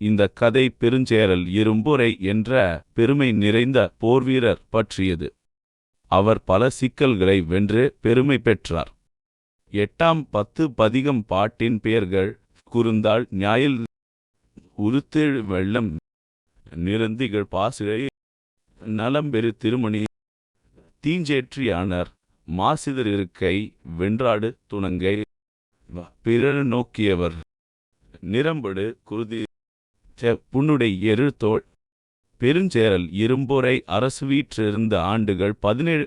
இந்த கதை பெருஞ்சேரல் இரும்புரை என்ற பெருமை நிறைந்த போர்வீரர் பற்றியது. அவர் பல சிக்கல்களை வென்று பெருமை பெற்றார். எட்டாம் பத்து பதிகம் பாட்டின் பெயர்கள் குறுந்தாள் ஞாயில் உருத்தேழு வெள்ளம் நிரந்திகள் பாசிழை நலம்பெரு திருமணி தீஞ்சேற்றியானர் மாசிதர் இருக்கை வென்றாடு துணங்கை பிறர் நோக்கியவர் நிரம்படு குருதி செ புன்னுடை எருத்தோள் பெருஞ்சேரல் இரும்போரை அரசு வீற்றிருந்த ஆண்டுகள் பதினேழு.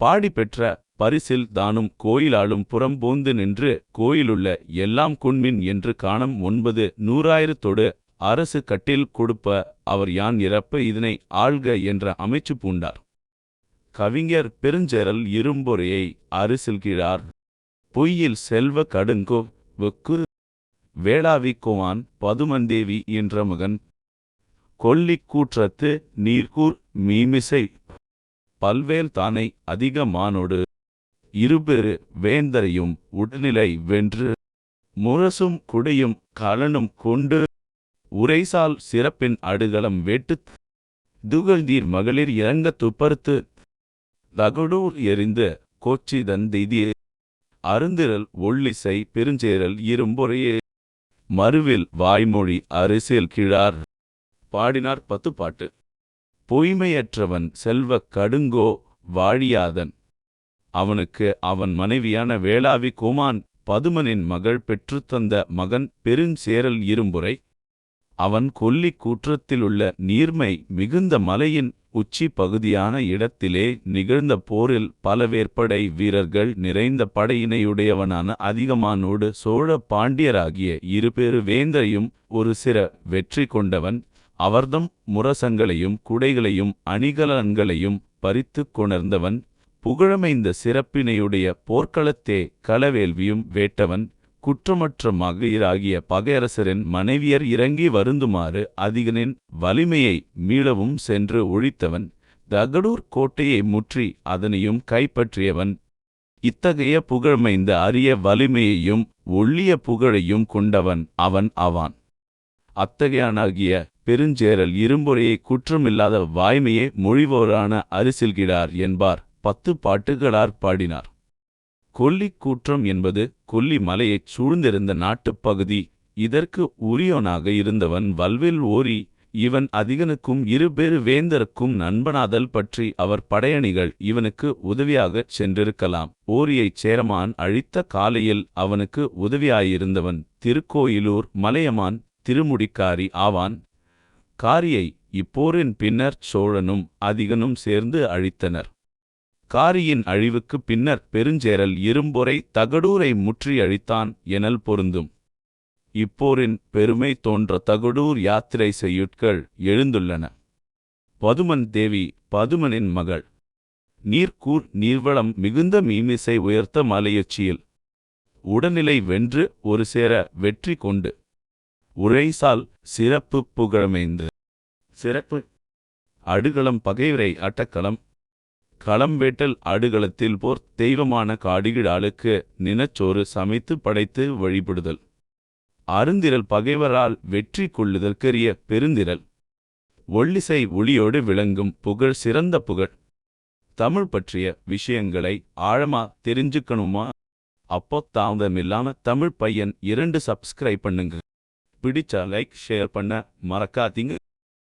பாடி பெற்ற பரிசில் தானும் கோயிலாலும் புறம்போந்து நின்று கோயிலுள்ள எல்லாம் குண்மின் என்று காணம் ஒன்பது நூறாயிரத்தொடு அரசு கட்டில் கொடுப்ப அவர் யான் இறப்ப இதனை ஆள்க என்ற அமைச்சு பூண்டார். கவிஞர் பெருஞ்சேரல் இரும்பொறையை அரிசில்கிறார் பொய்யில் செல்வ கடுங்கோ வெக்கு வேளாவி கோவான் பதுமந்தேவி என்ற மகன். கொல்லிக் கூற்றத்து நீர்கூர் மீமிசை. பல்வேல் தானை அதிக மானோடு. இருபெரு வேந்தரையும் உடல்நிலை வென்று. முரசும் குடையும் கலனும் கொண்டு. உரைசால் சிறப்பின் அடுகளம் வெட்டுத். துகழ்தீர் மகளிர் இறங்க துப்பறுத்து. தகடூர் எறிந்து கோச்சிதன் தெய்தியே அருந்திரல் ஒள்ளிசை பெருஞ்சேரல் இரும்பொறையே. மறுவில் வாய்மொழி அரிசில் கிழார். பாடினார் பத்து பாட்டு. பொய்மையற்றவன் செல்வக் கடுங்கோ வாழியாதன். அவனுக்கு அவன் மனைவியான வேளாவி கோமான் பதுமனின் மகள் பெற்றுத்தந்த மகன் பெருஞ்சேரல் இரும்புரை. அவன் கொல்லிக் கூற்றத்திலுள்ள நீர்மை மிகுந்த மலையின் உச்சி பகுதியான இடத்திலே நிகழ்ந்த போரில் பல வேற்படை வீரர்கள் நிறைந்த படையினையுடையவனான அதிகமானோடு சோழ பாண்டியராகிய இருபேறு வேந்தரையும் ஒரு சிற வெற்றி கொண்டவன். அவர்தம் முரசங்களையும் குடைகளையும் அணிகலன்களையும் பறித்து கொணர்ந்தவன். புகழமைந்த சிறப்பினையுடைய போர்க்களத்தே களவேள்வியும் வேட்டவன். குற்றமற்ற மகளிராகிய பகையரசரின் மனைவியர் இறங்கி வருந்துமாறு அதிகனின் வலிமையை மீளவும் சென்று ஒழித்தவன் தகடூர் கோட்டையை முற்றி அதனையும் கைப்பற்றியவன். இத்தகைய புகழ்மைந்த அரிய வலிமையையும் ஒள்ளிய புகழையும் கொண்டவன் அவன் அவான் அத்தகையானாகிய பெருஞ்சேரல் இரும்பொறையை குற்றமில்லாத வாய்மையே மொழிவோரான அரிசில்கிடார் என்பார். பத்து பாட்டுகளார் பாடினார். கொல்லிக் கூற்றம் என்பது கொல்லி மலையைச் சூழ்ந்திருந்த நாட்டுப் பகுதி. இதற்கு உரியோனாக இருந்தவன் வல்வில் ஓரி. இவன் அதிகனுக்கும் இருபேரு வேந்தருக்கும் நண்பனாதல் பற்றி அவர் படையணிகள் இவனுக்கு உதவியாகச் சென்றிருக்கலாம். ஓரியைச் சேரமான் அழித்த காலையில் அவனுக்கு உதவியாயிருந்தவன் திருக்கோயிலூர் மலையமான் திருமுடிக்காரி ஆவான். காரியை இப்போரின் பின்னர் சோழனும் அதிகனும் சேர்ந்து அழித்தனர். காரியின் அழிவுக்குப் பின்னர் பெருஞ்சேரல் இரும்பொறை தகடூரை முற்றியழித்தான் எனல் பொருந்தும். இப்போரின் பெருமை தோன்ற தகடூர் யாத்திரை செய்யுட்கள் எழுந்துள்ளன. பதுமன் தேவி பதுமனின் மகள். நீர்க்கூர் நீர்வளம் மிகுந்த மீமிசை உயர்த்த மலையுச்சியில் உடல்நிலை வென்று ஒரு சேர வெற்றி கொண்டு. உரைசால் சிறப்பு புகழமைந்து. சிறப்பு. அடுகளம் பகைவரை அட்டக்களம். களம் வேட்டல் அடுகளத்தில் போர் தெய்வமான காடிகிடாளுக்கு நினச்சோறு சமைத்து படைத்து வழிபடுதல். அருந்திரல் பகைவரால் வெற்றி கொள்ளுதற்கரிய பெருந்திரல். ஒள்ளிசை ஒளியோடு விளங்கும் புகழ் சிறந்த புகழ். தமிழ் பற்றிய விஷயங்களை ஆழமா தெரிஞ்சுக்கணுமா? அப்போ தாமதமில்லாம தமிழ் பையன் இரண்டு சப்ஸ்கிரைப் பண்ணுங்க. பிடிச்சா லைக் ஷேர் பண்ண மறக்காதீங்க.